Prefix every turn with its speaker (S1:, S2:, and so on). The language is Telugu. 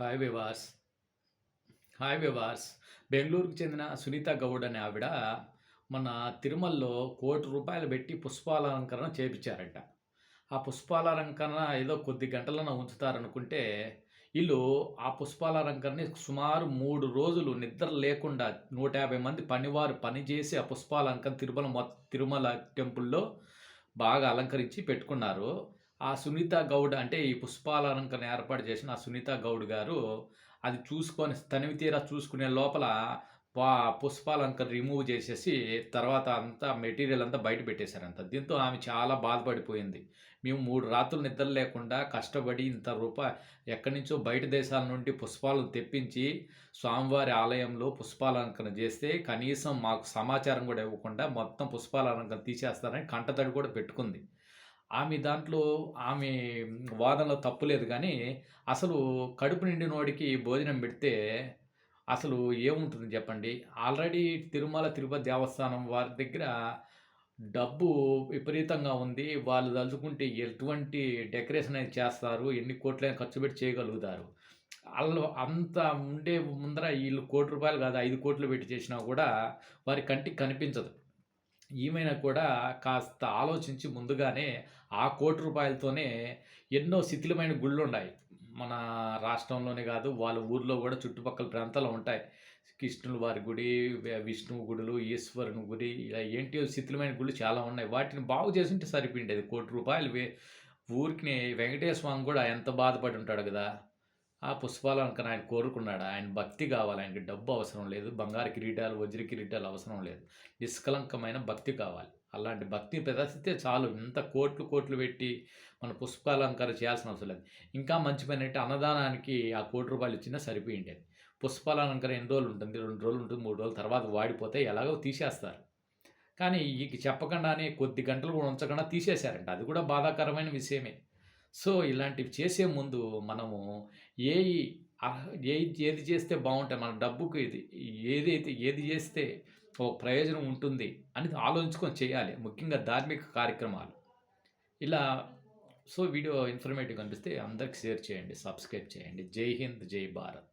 S1: హాయ్ వివాస్. హాయ్ వివాస్. బెంగళూరుకు చెందిన సునీత గౌడ్ అనే ఆవిడ మన తిరుమలలో కోటి రూపాయలు పెట్టి పుష్పాలంకరణ చేపించారంట. ఆ పుష్పాలంకరణ ఏదో కొద్ది గంటలన ఉంచుతారనుకుంటే వీళ్ళు ఆ పుష్పాలంకరణని సుమారు మూడు రోజులు నిద్ర లేకుండా నూట యాభై మంది పనివారు పనిచేసి ఆ పుష్పాలంకరణ తిరుమల తిరుమల టెంపుల్లో బాగా అలంకరించి పెట్టుకున్నారు. ఆ సునీత గౌడ్ అంటే ఈ పుష్పాలంకరణ ఏర్పాటు చేసిన ఆ సునీత గౌడ్ గారు అది చూసుకొని తనివి తీరా చూసుకునే లోపల పా పుష్పాలంకరణ రిమూవ్ చేసేసి తర్వాత అంతా మెటీరియల్ అంతా బయట పెట్టేశారంట. దీంతో ఆమె చాలా బాధపడిపోయింది. మేము మూడు రాత్రులు నిద్ర లేకుండా కష్టపడి ఇంత రూపాయ ఎక్కడి నుంచో బయట దేశాల నుండి పుష్పాలను తెప్పించి స్వామివారి ఆలయంలో పుష్పాలంకరణ చేస్తే కనీసం మాకు సమాచారం కూడా ఇవ్వకుండా మొత్తం పుష్పాలంకరణ తీసేస్తారని కంటతడి కూడా పెట్టుకుంది. ఆమె దాంట్లో ఆమె వాదనలో తప్పులేదు కానీ అసలు కడుపు నిండినోడికి భోజనం పెడితే అసలు ఏముంటుంది చెప్పండి? ఆల్రెడీ తిరుమల తిరుపతి దేవస్థానం వారి దగ్గర డబ్బు విపరీతంగా ఉంది. వాళ్ళు తలుచుకుంటే ఎటువంటి డెకరేషన్ అయితే చేస్తారు. ఎన్ని కోట్లైనా ఖర్చు పెట్టి చేయగలుగుతారు. వాళ్ళు అంత ఉండే ముందర వీళ్ళు కోటి రూపాయలు కాదు ఐదు కోట్లు పెట్టి చేసినా కూడా వారి కంటికి కనిపించదు. ఈమెన కూడా కాస్త ఆలోచించి ముందుగానే ఆ కోటి రూపాయలతోనే ఎన్నో శిథిలమైన గుళ్ళు ఉన్నాయి మన రాష్ట్రంలోనే కాదు వాళ్ళ ఊర్లో కూడా చుట్టుపక్కల ప్రాంతాలు ఉంటాయి. కృష్ణుల వారి గుడి విష్ణువు గుడులు ఈశ్వరుని గుడి ఇలా ఏంటి శిథిలమైన గుళ్ళు చాలా ఉన్నాయి. వాటిని బాగు చేసింటే సరిపోయిండేది. కోటి రూపాయలు వే ఊరికి వెంకటేశ్వర స్వామి కూడా ఎంత బాధపడి ఉంటాడు కదా. ఆ పుష్పాలంకన ఆయన కోరుకున్నాడు? ఆయన భక్తి కావాలి. ఆయనకి డబ్బు అవసరం లేదు. బంగారు కిరీటాలు వజ్ర కిరీటాలు అవసరం లేదు. నిష్కలంకమైన భక్తి కావాలి. అలాంటి భక్తిని ప్రదర్శిస్తే చాలు. ఇంత కోట్లు కోట్లు పెట్టి మన పుష్పాలంకరణ చేయాల్సిన అవసరం లేదు. ఇంకా మంచి పని అంటే అన్నదానానికి ఆ కోటి రూపాయలు ఇచ్చినా సరిపోయిండేది. పుష్పాలంకర ఎన్ని రోజులు ఉంటుంది? రెండు రోజులు ఉంటుంది. మూడు రోజుల తర్వాత వాడిపోతే ఎలాగో తీసేస్తారు. కానీ ఈ చెప్పకుండానే కొద్ది గంటలు కూడా ఉంచకుండా తీసేశారంట. అది కూడా బాధాకరమైన విషయమే. సో ఇలాంటివి చేసే ముందు మనము ఏ ఏ ఏది చేస్తే బాగుంటుంది మన డబ్బుకు ఇది ఏదైతే ఏది చేస్తే ఓ ప్రయోజనం ఉంటుంది అని ఆలోచించుకొని చేయాలి. ముఖ్యంగా ధార్మిక కార్యక్రమాలు. ఇలా సో వీడియో ఇన్ఫర్మేటివ్ కనిపిస్తే అందరికి షేర్ చేయండి సబ్స్క్రైబ్ చేయండి. జై హింద్ జై భారత్.